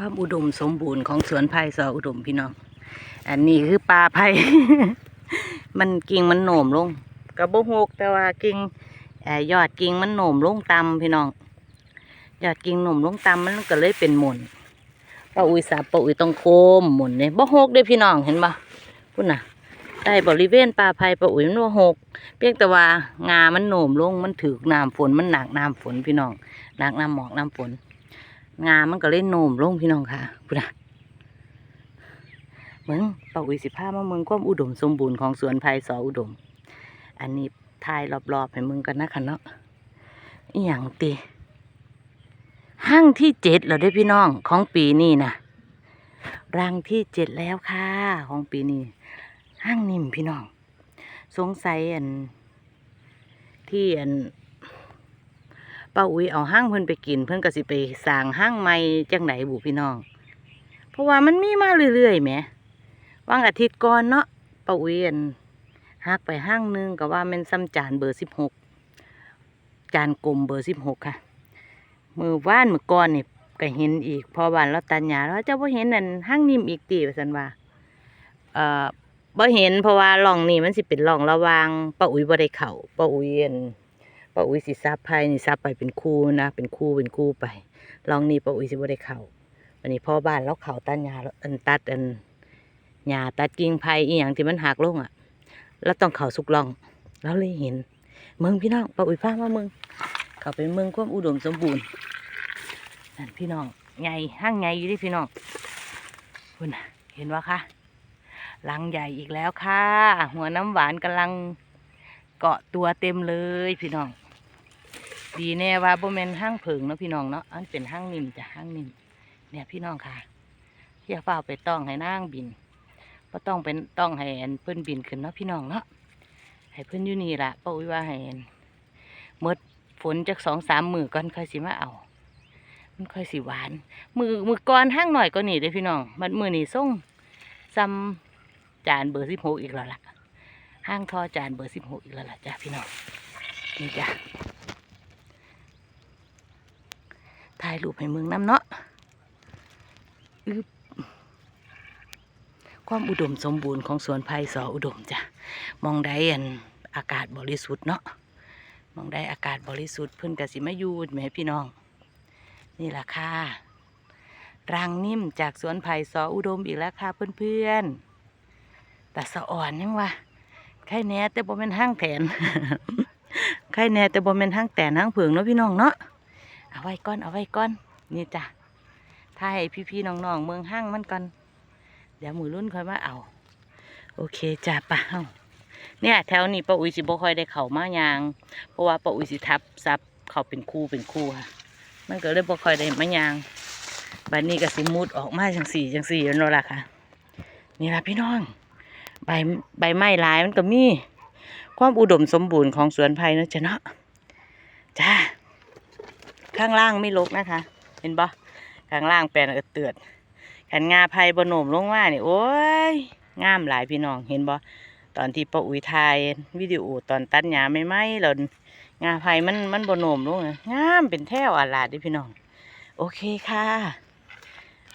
ความอุดมสมบูรณ์ของสวนไผ่สออุดมพี่น้อง อันนี้คือปลาไผ่ มันกิ่งมันโหน่มลงกระบหกแต่ว่ากิ่งอ่ยอดกิ่งมันโหน่มลงต่ำพี่น้อง ยอดกิ่งโหน่มลงต่ำมันก็เลยเป็นหมุนป้าอุ้ยสาป้าอุ้ยต้องโคมหมุนเนี่ยบ่หกเด้พี่น้องเห็นปะพุ่นน่ะใต้บริเวณปลาไผ่ป้าอุ้ยมันบ่หก เพียงแต่ว่างามันโหน่มลงมันถือน้ำฝนมันหนักน้ำฝนพี่น้องหนักน้ำหมอกน้ำฝน งามันก็เลยโนมลงพี่น้องค่ะพุ่นะเมืองป้าอุ้ยสิพามาเมืองความอุดมสมบูรณ์ของสวนไผ่สออุดม อันนี้ทายรอบๆให้มึงกันนะคะเนาะอหย่างตีห้างที่เจ็ดแล้วได้พี่น้องของปีนี้นะรังที่เจ็ดแล้วค่ะของปีนี้ห้างนิ่มพี่น้อง สงสัยอันที่อัน ป้าอุ้ยเอาห้างเพิ่นไปกิน เพิ่นก็สิไปสร้างห้างใหม่จังไหนบุพี่น้อง เพราะว่ามันมีมาเรื่อยๆแหมวางอาทิตย์ก่อนเนาะป้าอุ้ยอันหักไปห้างหนึงก็ว่ามันซ้ำจานเบอร์สิบหกจานกลมเบอร์สิบหกค่ะ มือว่านมือก่อนนี่ก็เห็นอีก พอวันเราตัญญาแล้วเจ้าพ่เห็นนั่นห้างนิ่มอีกตีว่าสันว่าเอ่อบ่เห็นเพราะว่าร่องนี่มันสิเป็นร่องระวางป้าอุ้ยบ่ได้เข้าป้าอุ้ยอัน ป้าอุ้ยสิซับไผนี่ซับไปเป็นคู่นะ เป็นคู่เป็นคู่ไปร่องนี้ป้าอุ้ยสิบ่ได้เข้าวันนี้พ่อบ้านเราเข้าตัดหญ้าอันตัดอันหญ้าตัดกิ่งไผ่อีหยังที่มันหักลงอะเราต้องเข้าสุกร่องเราเลยเห็นเมืองพี่น้องป้าอุ้ยพามาเมืองเขาไปเมืองความอุดมสมบูรณ์นั่นพี่น้องใหญ่ห้างใหญ่อยู่เดิพี่น้องคุณเห็นว่าคะลังใหญ่อีกแล้วค่ะ หัวน้ำหวานกำลังเกาะตัวเต็มเลยพี่น้อง ดีแน่ว่าโบแมนห้างเผิงเนาะพี่น้องเนาะอันเป็นห้างนิ่มจ้ะห้างนิ่มเนี่ยพี่น้องค่ะอย่าเฝ้าไปต้องให้นางบินก็ต้องเป็นต้องให้เพิ่อนบินขึ้นเนาะพี่น้องเนาะให้เพิ่อนอยู่นี่ละป้าอุ้ยว่าให้อันหมดฝนจากสองสามมือก่อนค่อยสิมาเอามันค่อยสิหวาน มือมือก่อนห้างหน่อยก็หนีเด้พี่น้อง มันมือหนีส่งซ้ำจานเบอร์สิบหกอีกแล้วล่ะห้างทอจานเบอร์สิบหกอีกแล้วล่ะจ้ะพี่น้องนี่จ้ะ ถ่ายรูปให้มึงน้ำเนาะอึบความอุดมสมบูรณ์ของสวนไผ่สออุดมจ้ะมองได้อันอากาศบริสุทธิ์เนาะมองได้อากาศบริสุทธิ์เพิ่อนกสิมายู่แหม่พี่น้อง นี่ล่ะค่ะรังนิ่มจากสวนไผ่สออุดมอีกแล้วค่ะเพื่อนๆแต่สะอ่อนยังวะไข่แน่แต่บ่เป็นห้างแถนไข่แน่แต่บ่เป็นห้างแตนห้างเผืองเนาะพี่น้องเนาะ เอาไว้ก่อนเอาไว้ก่อนนี่จ้ะถ้าให้พี่ๆน้องๆเมืองห้างมันก่อน เดี๋ยวมือรุ่นค่อยมาเอา โอเคจ้ะป่าเนี่ยแถวนี้ป้าอุ้ยสิบ่ค่อยได้เข้ามายาง เพราะว่าป้าอุ้ยสิทับซับเขาเป็นคู่เป็นคู่ค่ะ มันก็เลยบ่ค่อยได้มายางบัดนี้ก็สิมุดออกมาจังสี่จังสี่แล้วนาะล่ะค่ะ นี่ละพี่น้อง ใบใบไม้หลายมันก็มี ความอุดมสมบูรณ์ของสวนไผ่นะจ้ะเนาะจ้า ข้างล่างไม่ลกนะคะ เห็นปะข้างล่างแปลนเอิดเตือดขันงาไผ่บนหนมลงมานี่โอ้ยงามหลายพี่น้องเห็นปะตอนที่ป้าอุ๋ยถ่ายวิดีโอตอนตัดหญ้าไม่ไหมเรางาไผ่มันมันบนหนมลงงามเป็นแถวอาลาดดิพี่น้อง โอเคค่ะ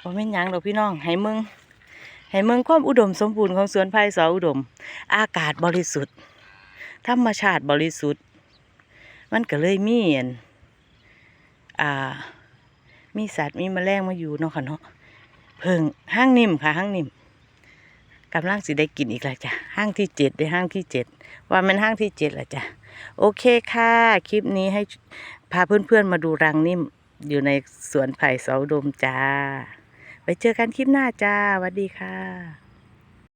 บ่แม่นยังดอกพี่น้องให้มึงให้มืองความอุดมสมบูรณ์ของสวนไผ่สออุดม อากาศบริสุทธิ์ธรรมชาติบริสุทธิ์ มันก็เลยมีอัน อ่า มีสัตว์มีแมลงมาอยู่เนาะค่ะเนาะเพิ่งห้างนิ่มค่ะห้างนิ่มกำลังสิได้กินอีกแล้วจ้ะห้างที่เจ็ดได้ห้างที่เจ็ดว่ามันห้างที่เจ็ดล้วจ้ะโอเคค่ะ คลิปนี้ให้พาเพื่อนๆมาดูรังนิ่มอยู่ในสวนไผ่เสาดมจ้า ไปเจอกันคลิปหน้าจ้าสวัสดีค่ะ